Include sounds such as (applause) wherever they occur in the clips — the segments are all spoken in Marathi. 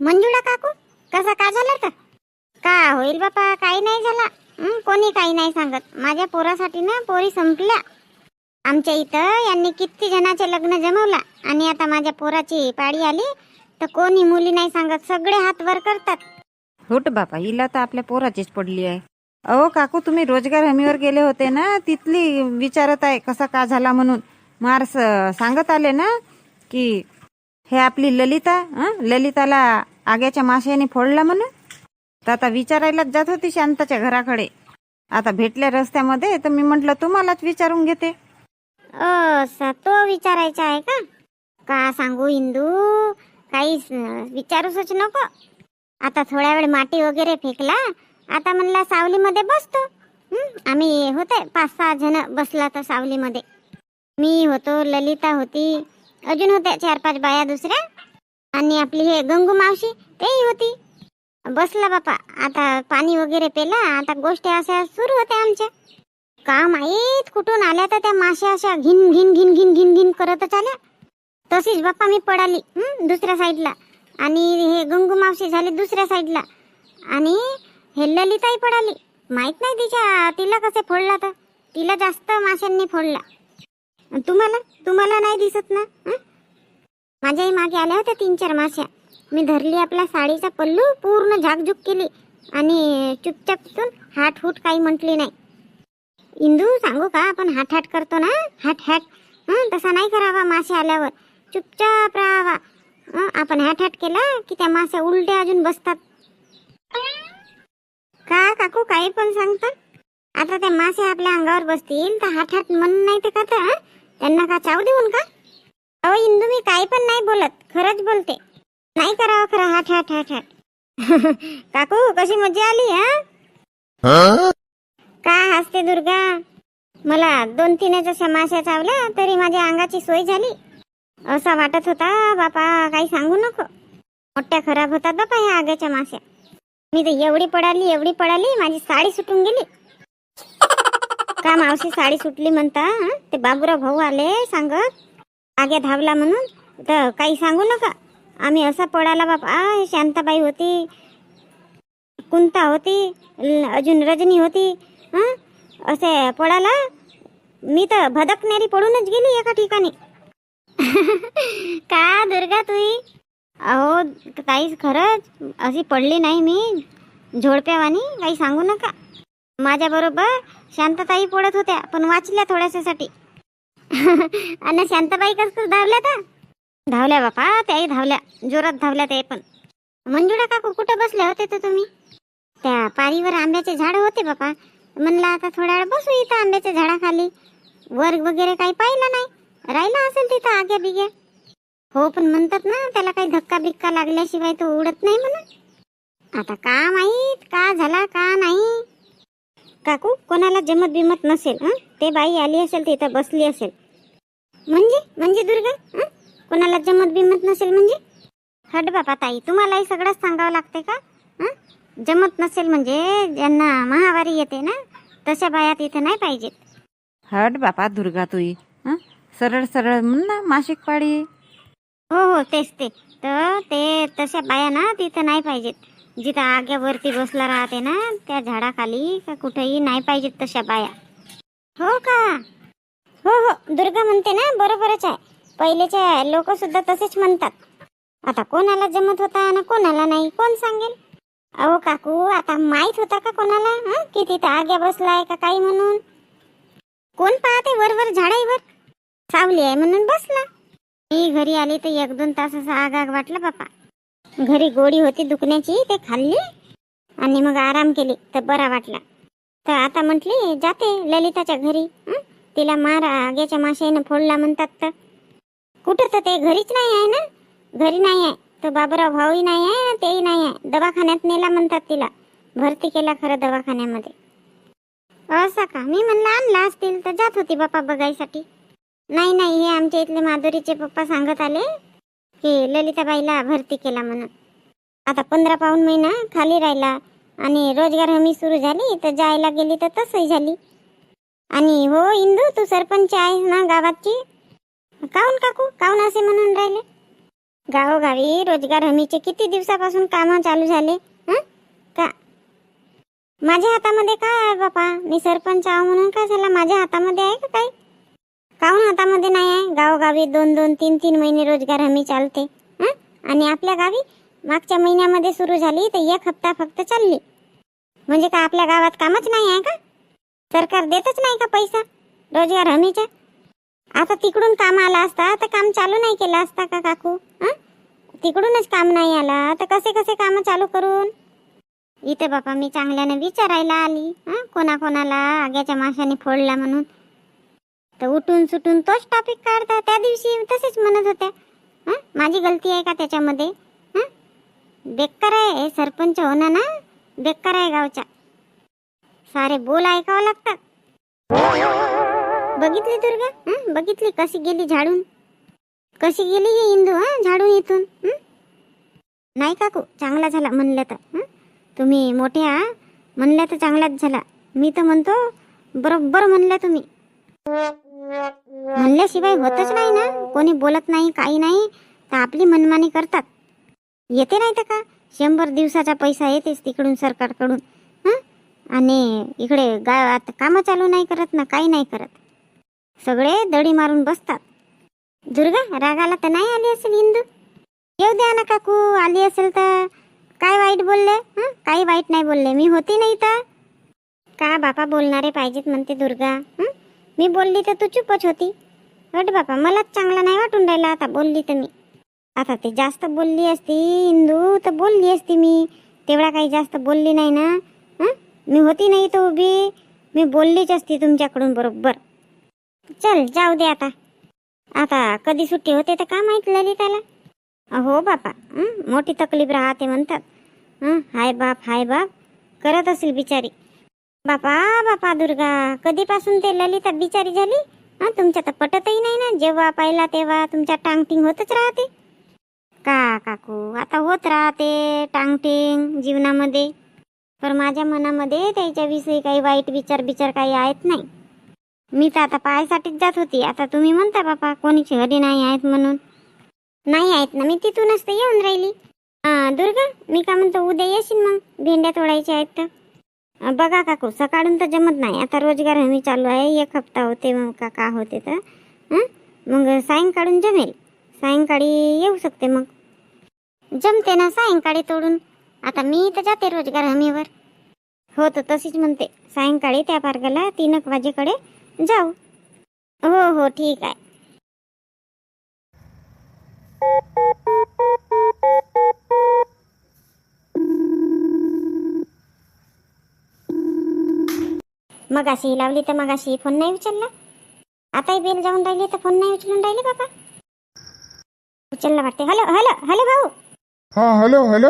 मंजुळा काकू कसा का झालं तर का होईल बापा काही नाही झाला. कोणी काही नाही सांगत. माझ्या पोरासाठी ना पोरी संपल्या. आमच्या इथं यांनी किती जणाचे लग्न जमवला आणि आता माझ्या पोराची पाळी आली तर कोणी मुली नाही सांगत सगळे हात वर करतात. होट बापा हिला तर आपल्या पोराचीच पडली आहे. अहो काकू तुम्ही रोजगार हमीवर गेले होते ना तिथली विचारत आहे कसा का झाला म्हणून. मार स- सांगत आले ना की हे आपली ललिता ललिताला आग्याच्या माश्याने फोडला म्हणून? तर आता विचारायलाच जात होती शांताच्या घराकडे. आता भेटल्या रस्त्यामध्ये तर मी म्हटलं तुम्हालाच विचारून घेते. तो विचारायचा आहे का? का सांगू इंदू? काही विचारूच नको. आता थोड्या वेळ माती वगैरे फेकला आता म्हणला सावलीमध्ये बसतो. आम्ही होते पाच सहा जण बसला तर सावलीमध्ये. मी होतो ललिता होती अजून होत्या चार पाच बाया दुसऱ्या. आणि आपली हे गंगू मावशी तेही होती. बसला बापा आता पाणी वगैरे पेला आता गोष्टी अशा सुरू होत्या आमच्या. का माहीत कुठून आल्या तर त्या माश्या अशा घिन घिन घिन घिन घिन घिन करतच आल्या. तशीच बाप्पा मी पडाली दुसऱ्या साईडला. आणि हे गंगू मावशी झाली दुसऱ्या साईडला. आणि हे ललिताही पडाली. माहीत नाही तिच्या तिला कसे फोडला तर? तिला जास्त माशांनी फोडला. तुम्हाला? तुम्हाला नाही दिसत ना? हं? माझ्याही मागे आल्या होत्या तीन चार माश्या. मी धरली आपल्या साडीचा पल्लू पूर्ण झाकझुक केली. आणि चुपचाप तिथून हाट हुट काही म्हटली नाही. इंदू सांगू का? आपण हाट हाट करतो ना? हाट हाट. हं, तसा नाही करावा मासे आल्यावर. चुपचाप राहावा. हं, आपण हॅट हॅट केला की त्या मासे उलट्या अजून बसतात. का काकू काही पण सांगता आता ते मासे आपल्या अंगावर बसतील तर हाट हाट मन नाही ते का तर त्यांना का चाव देऊन का? अहो इंदू मी काही पण नाही बोलत खरंच बोलते. नाही करावं खरं हाट हाट हाट हाट (laughs) काकू कशी मजा आली हा? का हसते दुर्गा? मला दोन तीन जशा माश्या चावल्या तरी माझ्या अंगाची सोय झाली. असा वाटत होता बापा काही सांगू नको. मोठ्या खराब होतात बापा ह्या आग्याच्या माश्या. मी तर एवढी पडाली एवढी पडाली माझी साडी सुटून गेली. का मावशी साडी सुटली म्हणता हं? ते बाबूराव भाऊ आले सांगत. आग्या धावला म्हणून. तर काही सांगू नका. आम्ही असा पडाला बापा. हे शांताबाई होती. कुंता होती. ल- अजून रजनी होती. हं? असे पडाला मी तर भदकनेरी पडूनच गेली एका ठिकाणी. का दुर्गा तुई? अहो काहीच खरंच. अशी पडली नाही मी. झोडप्यावानी काही सांगू नका. माझ्याबरोबर शांतताई पडत होत्या पण वाचल्या थोड्याशासाठी. आणि शांताबाई कसं धावल्या तर धावल्या बापा त्याही धावल्या. जोरात धावल्या ते पण. मंजुळा काकू कुठं बसल्या होते तर तुम्ही? त्या पारीवर आंब्याचे झाड होते बापा. म्हणलं आता थोड्या वेळ बसू इथं आंब्याच्या झाडाखाली. वर्ग वगैरे काही पाहिलं नाही. राहिला असेल तिथं आग्या बिग्या. हो पण म्हणतात ना त्याला काही धक्का बिक्का लागल्याशिवाय तो उडत नाही म्हणून. आता का माहीत का झाला का नाही? काकू कोणाला जमत बिमत नसेल हं? ते बाई आली असेल तिथं बसली असेल. म्हणजे? म्हणजे दुर्गा? हं? कोणाला जमत बिमत नसेल म्हणजे? हट बापा ताई तुम्हालाही सगळंच सांगावं लागते का? हं? जमत नसेल म्हणजे ज्यांना महावारी येते ना तशा बाया तिथे नाही पाहिजेत. हट बापा दुर्गा तुई हं? सरळ सरळ म्हण ना मासिक पाळी. हो हो तेच ते. तर ते तशा बाया ना तिथं नाही पाहिजेत. जिथं आग्यावरती बसला राहते ना त्या झाडाखाली का कुठेही नाही पाहिजेत तशा बाया. हो का? हो हो. दुर्गा म्हणते ना बरोबरच आहे. पहिलेचे लोक सुद्धा तसेच म्हणतात. आता कोणाला जमत होता आणि कोणाला नाही कोण सांगेल? अहो काकू आता माहीत होता का कोणाला? हं? की तिथं आग्या बसलाय का काही म्हणून? कोण पाहते वरवर झाडाईवर सावली आहे म्हणून बसला. मी घरी आली तर एक दोन तास आगाग आग आग वाटलं बापा. घरी गोळी होती दुखण्याची ते खाल्ली आणि मग आराम केली. तर बरा वाटला. तर आता म्हटली जाते ललिताच्या घरी. तिला मार आग्याच्या माशाईनं फोडला म्हणतात तर. कुठं तर ते? घरीच नाही आहे ना? घरी नाही आहे. तो बाबूराव भाऊही नाही आहे तेही नाही आहे. दवाखान्यात नेला म्हणतात तिला. भरती केला खरं दवाखान्यामध्ये. असं का? मी म्हणलं आणला असतील तर जात होती बापा बघायसाठी. नाही नाही हे आमच्या इथले माधुरीचे पप्पा सांगत आले. की ललिताबाईला भरती केला म्हणून. आता पंधरा पाऊन महिना खाली राहिला आणि रोजगार हमी सुरू झाली तर जायला गेली तर तसंही झाली. आणि हो इंदू तू सरपंच आहेस ना गावाची काऊन काकू? काऊन असे म्हणून राहिले? गावोगावी रोजगार हमीचे किती दिवसापासून कामं चालू झाले हां? का? माझ्या हातामध्ये काय आहे बापा? मी सरपंच आहो म्हणून काय झाला? माझ्या हातामध्ये आहे का काही? काहून हातामध्ये नाही आहे? गावोगावी दोन दोन तीन तीन महिने रोजगार हमी चालते. आणि आपल्या गावी मागच्या महिन्यामध्ये सुरू झाली तर एक हप्ता फक्त चालली. म्हणजे का आपल्या गावात कामच नाही आहे का? सरकार देतच नाही का पैसा? रोजगार हमीचा आता तिकडून काम आला असता तर काम चालू नाही केलं असता का काकू? तिकडूनच काम नाही आला तर कसे कसे काम चालू करून? इथं बापा मी चांगल्यानं विचारायला आली हां? कोणाकोणाला आग्याच्या माशाने फोडला म्हणून. तर उठून सुटून तोच टॉपिक काढता. त्या दिवशी तसेच म्हणत होत्या. माझी गलती आहे का त्याच्यामध्ये? हं? बेकार आहे हे सरपंच होणं ना? बेकार आहे गावच्या सारे बोल ऐकावं लागतात. बघितली दुर्गा? हं? बघितली कशी गेली झाडून? कशी गेली ही इंदू हा? झाडून इथून? हं? नाही काकू चांगला झाला म्हणलं तर. हं? तुम्ही मोठ्या म्हणल्या तर चांगलाच झाला. मी तर म्हणतो बरोबर म्हणल्या तुम्ही. म्हणल्याशिवाय होतच नाही ना. कोणी बोलत नाही काही नाही तर आपली मनमानी करतात. येते नाही तर का? शंभर दिवसाचा पैसा येतेच तिकडून सरकारकडून. आणि इकडे गावात कामं चालू नाही करत ना काही नाही करत. सगळे दडी मारून बसतात. दुर्गा रागाला तर नाही आली असेल इंदू? येऊ द्या ना काकू आली असेल तर काय वाईट बोलले? हं? काही वाईट नाही बोलले. मी होती नाही तर? का बापा बोलणारे पाहिजेत म्हणते दुर्गा? हं? मी बोलली तर तू चुपच होती. हट बापा मलाच चांगला नाही वाटून राहिला आता बोलली तर मी. आता ते जास्त बोलली असती हिंदू तर बोलली असती मी. तेवढा काही जास्त बोलली नाही ना. हं? मी होती नाही तर उभी. मी बोललीच असती तुमच्याकडून बरोबर. चल जाऊ दे आता. आता कधी सुट्टी होते तर का माहीत ललिताला? हो बापा मोठी तकलीफ राहते म्हणतात. हाय बाप हाय बाप. करत असेल बिचारी. बापा बापा दुर्गा कधीपासून ते ललिता बिचारी झाली? हा तुमच्या तर पटतही नाही ना. जेव्हा पाहिला तेव्हा तुमच्या टांगटिंग होतच राहते. का काकू? आता होत राहते टांगटिंग जीवनामध्ये. पण माझ्या मनामध्ये त्याच्याविषयी काही वाईट विचार बिचार काही आहेत नाही. मी तर आता पायासाठीच जात होती. आता तुम्ही म्हणता बापा कोणीची हरी नाही आहेत म्हणून. नाही आहेत ना. मी तिथूनच तर येऊन राहिली. दुर्गा मी का म्हणतो उद्या येशील मग? भेंड्या तोडायच्या आहेत तर. बघा काकू सकाळून तर जमत नाही. आता रोजगार हमी चालू आहे. एक हप्ता होते मग का का होते तर? मग सायंकाळून जमेल. सायंकाळी येऊ शकते मग. जमते ना सायंकाळी तोडून. आता मी तर जाते रोजगार हमीवर. हो तर तशीच म्हणते. सायंकाळी त्या पार्गाला तीन एक वाजेकडे जाऊ. हो हो ठीक आहे. मग अशी लावली तर मग अशी फोन नाही उचलला. आताही बेल जाऊन राहिली तर फोन नाही उचलून राहिले बाबा. उचलला वाटते हॅलो हॅलो हॅलो भाऊ. हा हॅलो हॅलो.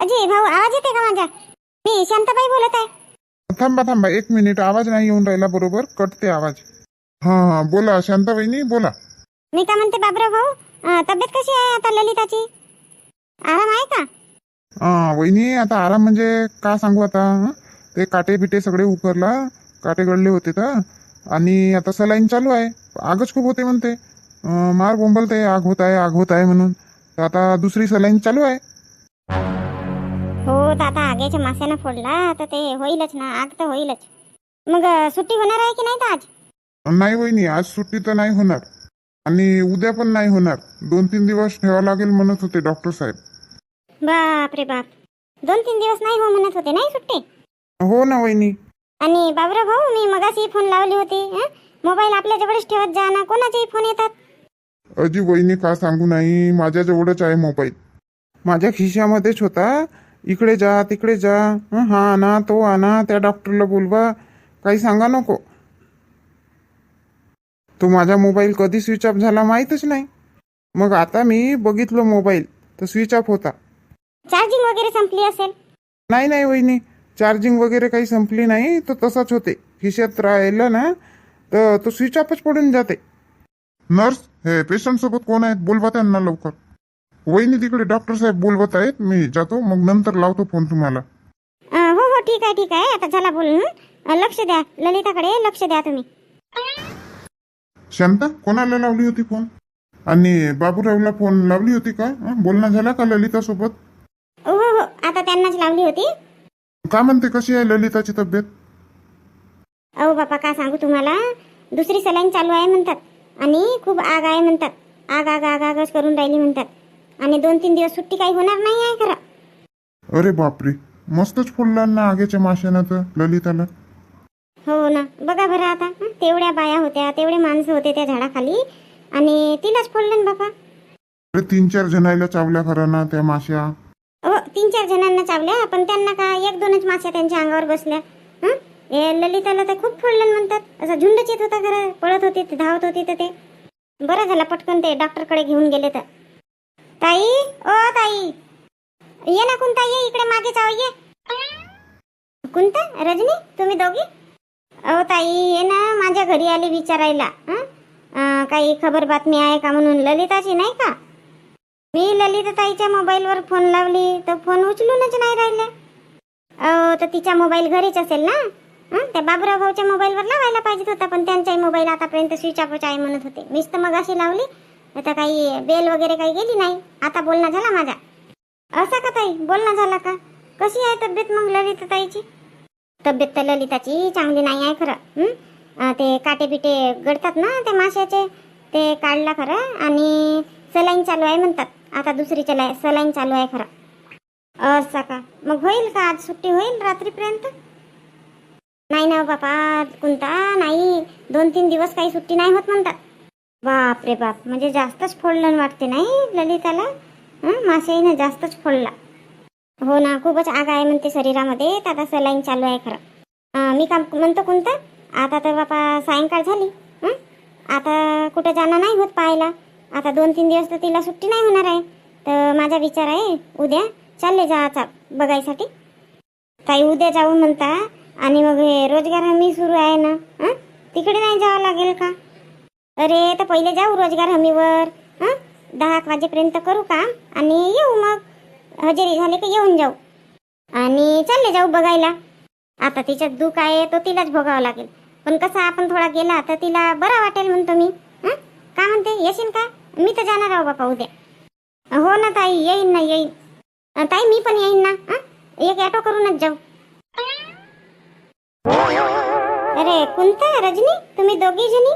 अजय भाऊ आवाज येते का माझा? मी शांताबाई बोलत आहे. थांबा थांबा एक मिनिट. आवाज नाही येऊन राहिला बरोबर. कटते आवाज. हा हा बोला शांता वहिनी बोला. मी का म्हणते बाबरा भाऊ? अं, तब्येत कशी आहे आता ललिताची? आराम आहे का? हा वहिनी आता आराम म्हणजे का सांगू आता? हं? ते काटे बिटे सगळे उकरला. काटे गळले होते तर. आणि आता सलाईन चालू आहे. आगच खूप होते म्हणते. मार बोंबलते आग होत आहे आग होत आहे म्हणून. तर आता दुसरी सलाईन चालू आहे. हो तर आता आग्याच्या माश्यानं फोडला. तर ते होईलच ना. आग तर होईलच. मग सुट्टी होणार आहे की नाही आज? नाही वहिनी आज सुट्टी तर नाही होणार. आणि उद्या पण नाही होणार. दोन तीन दिवस ठेवा लागेल म्हणत होते डॉक्टर साहेब. बाप रे बाप. दोन तीन दिवस नाही हो म्हणत होते नाही सुट्टी? हो ना वहिनी. आणि बाबरा भाऊ मी मगाशी फोन लावली होती? मोबाईल आपल्या जवळच ठेवत जा ना कोणाचेही फोन येतात. अजी वहिनी का सांगू नाही माझ्या जवळच आहे मोबाईल माझ्या खिशामध्येच होता. इकडे जा तिकडे जा. हं, हा आणा तो आणा त्या डॉक्टरला बोलवा. काही सांगा नको. तो माझा मोबाईल कधी स्विच ऑफ झाला माहीतच नाही. मग आता मी बघितलं मोबाईल तर स्विच ऑफ होता. चार्जिंग वगैरे संपली असेल? नाही नाही वहिनी. चार्जिंग वगैरे काही संपली नाही तो तसाच होते. खिशात राहिला ना तर तो स्विच ऑफच पडून जाते. नर्स हे पेशंट सोबत कोण आहेत? बोलवा त्यांना लवकर. वहिनी तिकडे डॉक्टर साहेब बोलवत आहेत. मी जातो मग नंतर लावतो फोन तुम्हाला. अं, हो हो ठीक आहे ठीक आहे. आता झाला बोलून अं, लक्ष द्या. ललिताकडे लक्ष द्या तुम्ही. शांता कोणाला लावली होती फोन आणि बाबूरावला फोन लावली होती का? हं? बोलणं झाला का ललितासोबत? हो हो आता त्यांनाच लावली होती. काय म्हणते? कशी आहे ललिताची तब्येत? अहो बापा का सांगू तुम्हाला? दुसरी सलाईन चालू आहे म्हणतात. आणि खूप आग आहे म्हणतात. आग आग आग आगच करून राहिली म्हणतात. आणि दोन तीन दिवस सुट्टी काही होणार नाही आहे खरं. अरे बापरे मस्तच फोडला ना आगेच्या माशानं तर ललिताला. हो ना. बघा बरं आता हं? तेवढ्या बाया होत्या तेवढे माणसं होते त्या झाडाखाली. आणि तिलाच फोडलं ना बापा. अरे तीन चार जणायला चावल्या खरं ना त्या माश्या. तीन चार जणांना चावल्या पण त्यांना का एक दोनच माश्या त्यांच्या अंगावर बसल्या. हं? हे ललिताला तर खूप फोडलं म्हणतात. असं झुंडच येत होता खरं पळत होती ते, धावत होती तर ते. बरं झालं पटकन ते डॉक्टरकडे घेऊन गेले तर. ताई ओ ताई. ये ना कुंता ये इकडे मागे चाव ये. कुंता रजनी तुम्ही दोघी? अहो ताई ये ना माझ्या घरी आली विचारायला. काही खबर बातमी आहे का म्हणून? ललिताची नाही का? मी ललिताताईच्या मोबाईलवर फोन लावली तर फोन उचलूनच नाही राहिले. अहो तर तिचा मोबाईल घरीच असेल ना? हं? त्या बाबुराव भाऊच्या मोबाईलवर लावायला पाहिजे होता पण त्यांचाही मोबाईल आतापर्यंत स्विच ऑफच आहे म्हणत होते. मीच तर मग अशी लावली आता काही बेल वगैरे काही गेली नाही. आता बोलणं झाला माझा. असा का ताई? बोलणं झाला का? कशी आहे तब्येत मग ललिताताईची तब्येत तर ललिताची चांगली नाही आहे खरं. हं? अं, ते काटे बिटे गडतात ना त्या माशाचे ते काढला खरं. आणि सलाईन चालू आहे म्हणतात. आता दुसरी चला सलाईन चालू आहे खरं. असं का मग होईल का? आज सुट्टी होईल रात्रीपर्यंत? नाही ना हो बापा कोणता नाही. दोन तीन दिवस काही सुट्टी नाही होत म्हणतात. बाप रे बाप. म्हणजे जास्तच फोडलं वाटते नाही ललिताला? हं? ना जास्तच फोडला. हो ना खूपच आग आहे म्हणते शरीरामध्ये. तर आता सलाईन चालू आहे खरं. मी काम म्हणतो कोणतं आता तर बापा सायंकाळ झाली. आता कुठं जाणं नाही होत पाहायला. आता दोन तीन दिवस तर तिला सुट्टी नाही होणार आहे. तर माझा विचार आहे उद्या चालले जायचा बघायसाठी. ताई उद्या जाऊ म्हणता आणि मग हे रोजगार हमी सुरू आहे ना हं? तिकडे नाही जावं लागेल का? अरे तर पहिले जाऊ रोजगार हमीवर हं? दहा एक वाजेपर्यंत करू काम आणि येऊ मग. हजेरी झाली की येऊन जाऊ. आणि चालले जाऊ बघायला. आता तिच्यात दुःख आहे तो तिलाच भोगावं लागेल. पण कसं आपण थोडा गेला तर तिला बरं वाटेल म्हणतो मी हं? का म्हणते? येशील का? मी तर जाणार आहो बापा उद्या. हो ना ताई येईन ना येईन. ताई मी पण येईन ना एक ॲटो करूनच जाऊ. अरे कोणता रजनी तुम्ही दोघी जणी?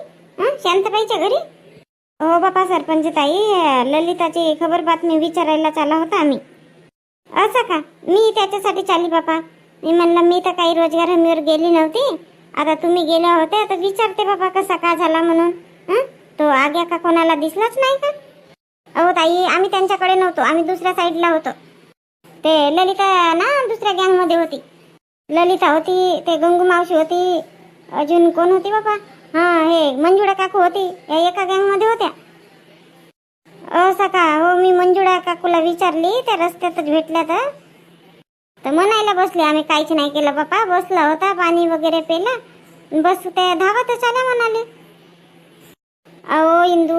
शांतबाईच्या घरी? हो बापा सरपंच ताई ललिताची खबर बातमी विचारायला चाला होता आम्ही. असं का? मी त्याच्यासाठी चालली बापा. मी म्हणलं मी तर काही रोजगार हमीवर गेली नव्हती. आता तुम्ही गेल्या होत्या तर विचारते बाबा कसा का झाला म्हणून? तो आग्या का कोणाला दिसलाच नाही का? अहो ताई आम्ही त्यांच्याकडे नव्हतो. आम्ही दुसऱ्या साईडला होतो. ते ललिता ना दुसऱ्या गँगमध्ये होती. ललिता होती ते गंगू मावशी होती. अजून कोण होती बाबा? हा हे मंजुळा काकू होती. या एका गँगमध्ये होत्या. असं का? हो मी मंजुळा काकूला विचारली त्या रस्त्यातच भेटल्या तर. तर म्हणायला बसले आम्ही काहीच नाही केलं बापा. बसला होता पाणी वगैरे पेला. बस त्या धावतच आल्या म्हणाले. अहो इंदू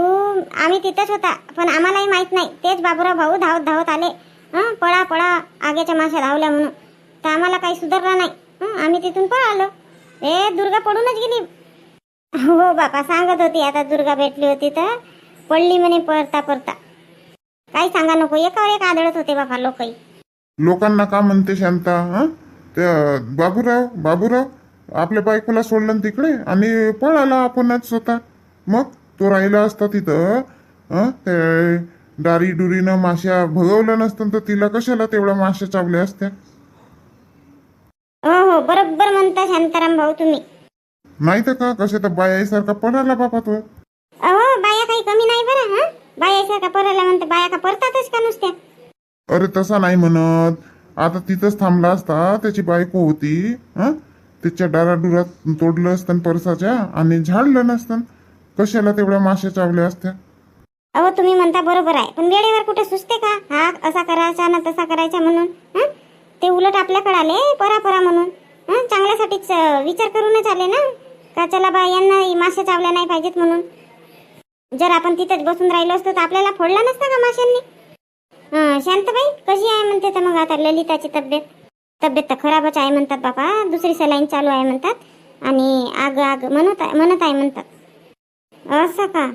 आम्ही तिथंच होता पण आम्हालाही माहीत नाही. तेच बाबुराव भाऊ धावत धावत आले. हं पळा पळा आगेच्या माश्या धावल्या म्हणून. तर आम्हाला काही सुधारलं नाही. आम्ही तिथून पळालो. ए दुर्गा पडूनच गेली. हो बापा सांगत होती आता दुर्गा भेटली होती तर पडली म्हणे परता परता काही सांगा नको एकावर एक आदळत होते बापा लोकही. लोकांना का म्हणते शांता हं? त्या बाबूराव बाबूराव आपल्या बायकोला सोडलं ना तिकडे? आणि पळाला आपणच स्वतः. मग? तो राहिला असता तिथं हं? ते दारी डुरीनं माश्या भगवलं नसतं तर तिला कशाला तेवढ्या माश्या चावल्या असत्या? हो हो बरोबर म्हणता शांताराम भाऊ तुम्ही. नाही तर का? कसे तर बायासारखा पळाला बाबा तो. अहो बाया काही कमी नाही बरं हा? बाया सारखा परायला म्हणते बाया का परतातच का नुसत्या? अरे तसा नाही म्हणत. आता तिथंच थांबला असता त्याची बायको होती हं? त्याच्या डाराडुरात तोडलं असतं परसाच्या आणि झाडलं नसतं कशाला तेवढ्या माश्या चावल्या असत्या? अहो तुम्ही म्हणता बरोबर आहे. पण वेळेवर कुठे सुचते का? हा असा करायचा ना तसा करायचा म्हणून हं? ते उलट आपल्याकडे आले परा परा म्हणून. हं? चांगल्यासाठीच अं, विचार करूनच आले ना? का चला बा यांना ही चावले चावल्या नाही पाहिजेत म्हणून? जर आपण तिथेच बसून राहिलो असतो तर आपल्याला फोडला नसता का माशांनी हं, शांताबाई कशी आहे म्हणते तर मग आता ललिताची तब्येत? तब्येत तर खराबच आहे म्हणतात बापा. दुसरी सलाईन चालू आहे म्हणतात. आणि आग आग म्हणत आहे म्हणत आहे म्हणतात. असं का?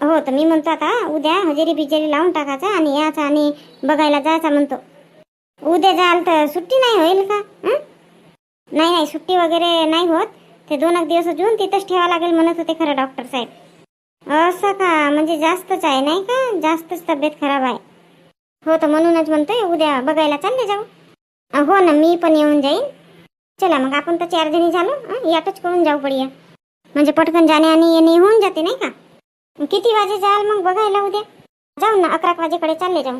हो तर मी म्हणतो आता उद्या म्हणजे हजेरी बिजेरी लावून टाकायचा आणि याचा आणि बघायला जायचा म्हणतो. उद्या जाल तर सुट्टी नाही होईल का? नाही नाही सुट्टी वगैरे नाही होत. ते दोन एक दिवस जून तिथंच ठेवा लागेल म्हणत होते खरं डॉक्टर साहेब. असं का? म्हणजे जास्तच आहे नाही का? जास्तच तब्येत खराब आहे. हो तर म्हणूनच म्हणतोय उद्या बघायला चालले जाऊ. हो ना मी पण येऊन जाईन. चला मग आपण तर चार जणी झालो. यातच करून जाऊ पडिया. म्हणजे पटकन जाणे आणि येणे होऊन जाते नाही का? किती वाजे जाल मग बघायला उद्या? जाऊ ना अकरा वाजेकडे चालले जाऊ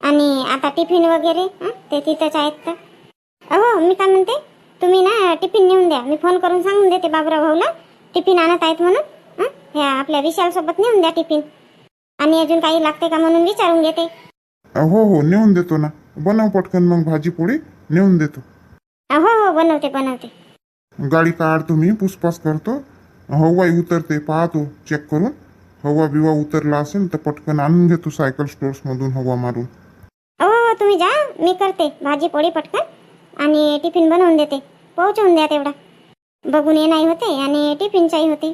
आणि आता टिफिन वगैरे? ते तिथंच आहेत तर हो मी काय म्हणते तुम्ही ना टिफिन नेऊन द्या. मी फोन करून सांगून देते बाबराव भाऊला. टिफिन आणत आहेत म्हणून? ह्या आपल्या विशाल सोबत नेऊन द्या टिफिन आणि अजून काही लागते का म्हणून विचारून घेते. हो हो नेऊन देतो ना. बनव पटकन मग भाजी पोळी नेऊन देतो. हो हो बनवते बनवते. गाडी काढ तुम्ही पुसपास करतो. हवाई उतरते पाहतो चेक करून. हवा बिवा उतरला असेल तर पटकन आणून घेतो सायकल स्टोर्स मधून हवा मारून. हो हो तुम्ही जा. मी करते. भाजी पोळी पटकन. आणि टिफिन बनवून देते. पोहोचवून द्या तेवढा. बघून ये नाही होते आणि टिफिनचाही होते.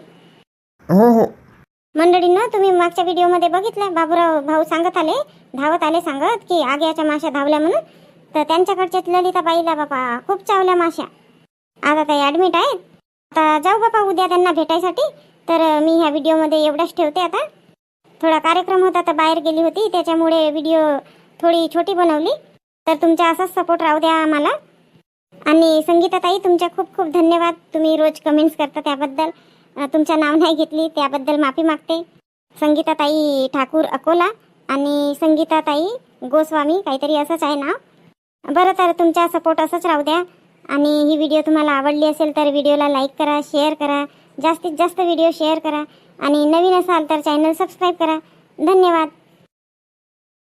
हो हो. मंडळींनो तुम्ही मागच्या व्हिडिओमध्ये बघितलं. बाबूराव भाऊ सांगत आले धावत आले सांगत की आग्याच्या माश्या धावल्या म्हणून. तर त्यांच्याकडच्या ललिताबाईला बापा खूप चावल्या माश्या. आता ते ॲडमिट आहेत. आता जाऊ बापा उद्या त्यांना भेटायसाठी. तर मी ह्या व्हिडिओमध्ये एवढंच ठेवते आता. थोडा कार्यक्रम होता तर बाहेर गेली होती. त्याच्यामुळे व्हिडिओ थोडी छोटी बनवली. तर तुमचा असाच सपोर्ट राहू द्या आम्हाला. आणि संगीताताई तुमच्या खूप खूप धन्यवाद. तुम्ही रोज कमेंट्स करता त्याबद्दल. तुमचं नाव नाही घेतली त्याबद्दल माफी मागते. संगीताताई ठाकूर अकोला आणि संगीताताई गोस्वामी काहीतरी असंच आहे नाव. बरं तर तुमचा सपोर्ट असंच राहू द्या. आणि ही व्हिडिओ तुम्हाला आवडली असेल तर व्हिडिओला लाईक करा शेअर करा जास्तीत जास्त व्हिडिओ शेअर करा. आणि नवीन असाल तर चॅनल सबस्क्राईब करा. धन्यवाद.